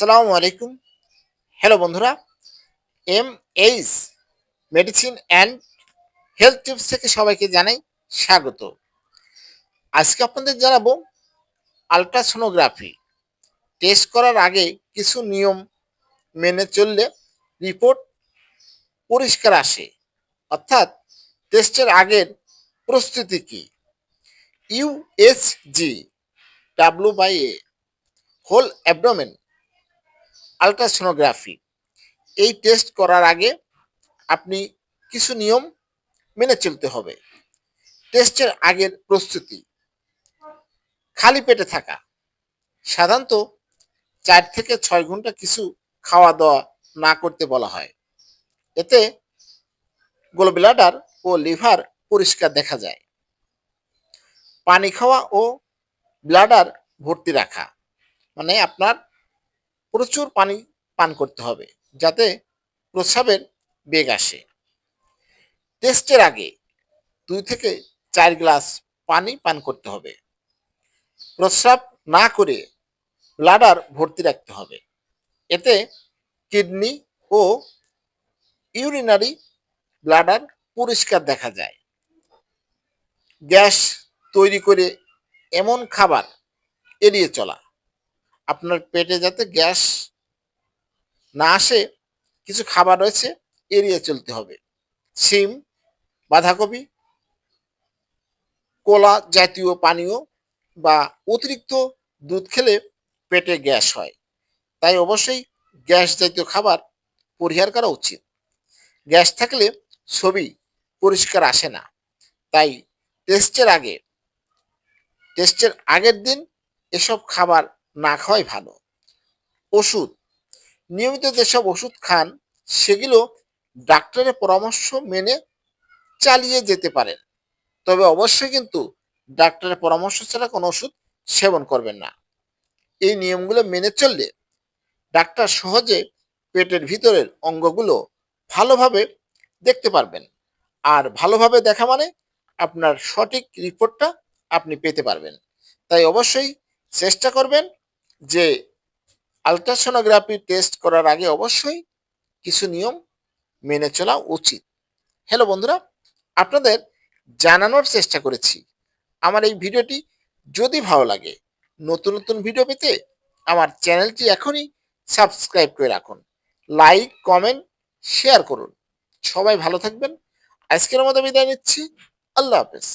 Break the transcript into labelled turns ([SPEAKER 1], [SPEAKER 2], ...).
[SPEAKER 1] আসসালামু আলাইকুম। হ্যালো বন্ধুরা। M H medicine and health tips থেকে সবাইকে জানাই স্বাগত। আজকে আপনাদের জানাব আলট্রাসোনোগ্রাফি টেস্ট করার আগে কিছু নিয়ম মেনে চললে রিপোর্ট পরিষ্কার আসে। অর্থাৎ টেস্টের আগের প্রস্তুতি কী? USG W by A whole abdomen ultrasonography এই টেস্ট করার আগে আপনি কিছু নিয়ম মেনে চলতে হবে। টেস্টের আগের প্রস্তুতি। খালি পেটে থাকা। সাধারণত চার থেকে ছয় ঘণ্টা কিছু খাওয়া দাওয়া না করতে বলা হয়। এতে গোলব্লাডার ও লিভার পরিষ্কার দেখা যায়। পানি খাওয়া ও ব্লাডার ভর্তি রাখা। মানে আপনার প্রচুর পানি পান করতে হবে যাতে প্রস্রাবের বেগ আসে। টেস্টের আগে দুই থেকে চার গ্লাস পানি পান করতে হবে। প্রস্রাব না করে ব্লাডার ভর্তি রাখতে হবে। এতে কিডনি ও ইউরিনারি ব্লাডার পরিষ্কার দেখা যায়। গ্যাস তৈরি করে এমন খাবার এড়িয়ে চলা। আপনার পেটে যাতে গ্যাস না আসে, কিছু খাবার রয়েছে, এড়িয়ে চলতে হবে। সিম বাঁধাকপি, কোলা জাতীয় পানীয় বা অতিরিক্ত দুধ খেলে পেটে গ্যাস হয়। তাই অবশ্যই গ্যাস জাতীয় খাবার পরিহার করা উচিত। গ্যাস থাকলে ছবি পরিষ্কার আসে না। তাই টেস্টের আগে টেস্টের আগের দিন এসব খাবার না খাওয়াই ভালো। ওষুধ। নিয়মিত যেসব ওষুধ খান, সেগুলো ডাক্তারের পরামর্শ মেনে চালিয়ে যেতে পারেন। তবে অবশ্যই কিন্তু ডাক্তারের পরামর্শ ছাড়া কোনো ওষুধ সেবন করবেন না। এই নিয়মগুলো মেনে চললে ডাক্তার সহজে পেটের ভিতরের অঙ্গগুলো ভালোভাবে দেখতে পারবেন। আর ভালোভাবে দেখা মানে আপনার সঠিক রিপোর্টটা আপনি পেতে পারবেন। তাই অবশ্যই চেষ্টা করবেন যে আলট্রাসোনোগ্রাফি টেস্ট করার আগে অবশ্যই কিছু নিয়ম মেনে চলা উচিত। হ্যালো বন্ধুরা, আপনাদের জানানোর চেষ্টা করেছি। আমার এই ভিডিওটি যদি ভালো লাগে, নতুন নতুন ভিডিও পেতে আমার চ্যানেলটি এখনই সাবস্ক্রাইব করে রাখুন। লাইক কমেন্ট শেয়ার করুন। সবাই ভালো থাকবেন। আজকের মতো বিদায় নিচ্ছি। আল্লাহ হাফেজ।